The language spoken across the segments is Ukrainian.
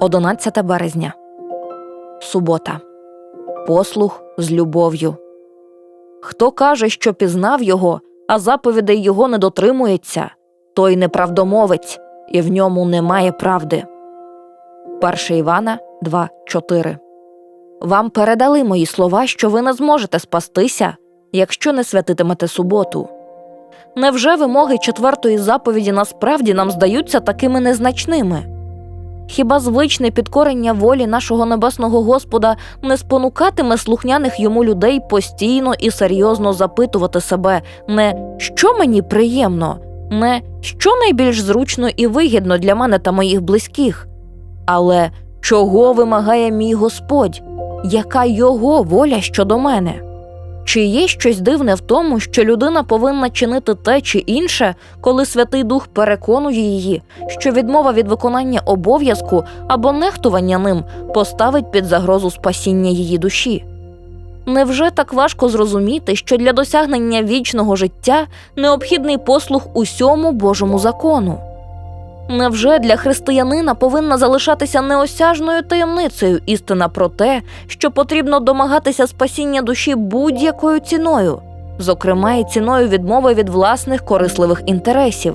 11 березня. Субота. Послух з любов'ю. Хто каже, що пізнав його, а заповідей його не дотримується, той неправдомовець, і в ньому немає правди. 1 Івана 2.4 Вам передали мої слова, що ви не зможете спастися, якщо не святитимете суботу. Невже вимоги четвертої заповіді насправді нам здаються такими незначними? Хіба звичне підкорення волі нашого небесного Господа не спонукатиме слухняних йому людей постійно і серйозно запитувати себе не що мені приємно, не що найбільш зручно і вигідно для мене та моїх близьких, але чого вимагає мій Господь, яка його воля щодо мене? Чи є щось дивне в тому, що людина повинна чинити те чи інше, коли Святий Дух переконує її, що відмова від виконання обов'язку або нехтування ним поставить під загрозу спасіння її душі? Невже так важко зрозуміти, що для досягнення вічного життя необхідний послух усьому Божому закону? Невже для християнина повинна залишатися неосяжною таємницею істина про те, що потрібно домагатися спасіння душі будь-якою ціною, зокрема і ціною відмови від власних корисливих інтересів?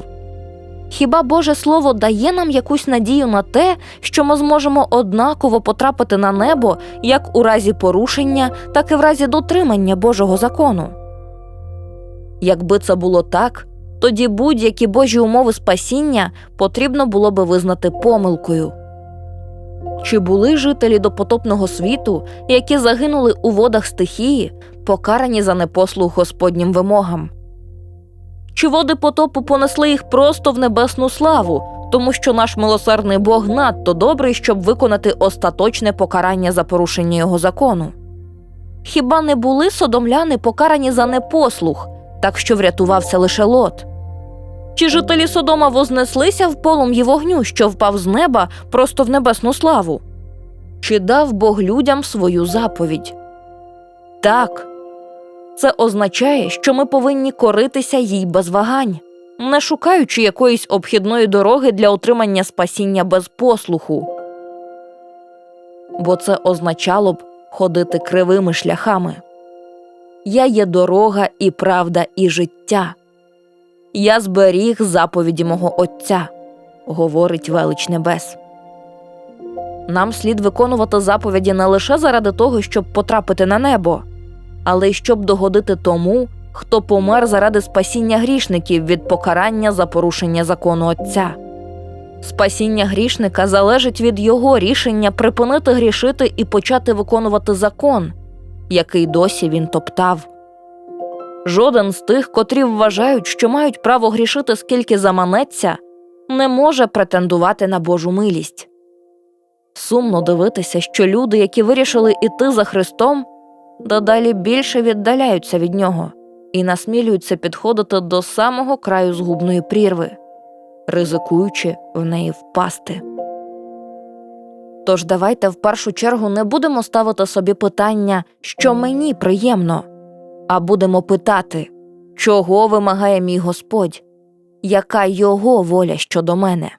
Хіба Боже Слово дає нам якусь надію на те, що ми зможемо однаково потрапити на небо як у разі порушення, так і в разі дотримання Божого закону? Якби це було так, тоді будь-які Божі умови спасіння потрібно було би визнати помилкою. Чи були жителі допотопного світу, які загинули у водах стихії, покарані за непослух Господнім вимогам? Чи води потопу понесли їх просто в небесну славу, тому що наш милосердний Бог надто добрий, щоб виконати остаточне покарання за порушення його закону? Хіба не були содомляни покарані за непослух, так що врятувався лише лот? Чи жителі Содома вознеслися в полум'ї вогню, що впав з неба просто в небесну славу? Чи дав Бог людям свою заповідь? Так. Це означає, що ми повинні коритися їй без вагань, не шукаючи якоїсь обхідної дороги для отримання спасіння без послуху. Бо це означало б ходити кривими шляхами. Я є дорога і правда, і життя. Я зберіг заповіді мого Отця, говорить велич небес. Нам слід виконувати заповіді не лише заради того, щоб потрапити на небо, але й щоб догодити тому, хто помер заради спасіння грішників від покарання за порушення закону Отця. Спасіння грішника залежить від його рішення припинити грішити і почати виконувати закон, який досі він топтав. Жоден з тих, котрі вважають, що мають право грішити скільки заманеться, не може претендувати на Божу милість. Сумно дивитися, що люди, які вирішили іти за Христом, дедалі більше віддаляються від нього і насмілюються підходити до самого краю згубної прірви, ризикуючи в неї впасти. Тож давайте в першу чергу не будемо ставити собі питання, що мені приємно а будемо питати, чого вимагає мій Господь, яка його воля щодо мене.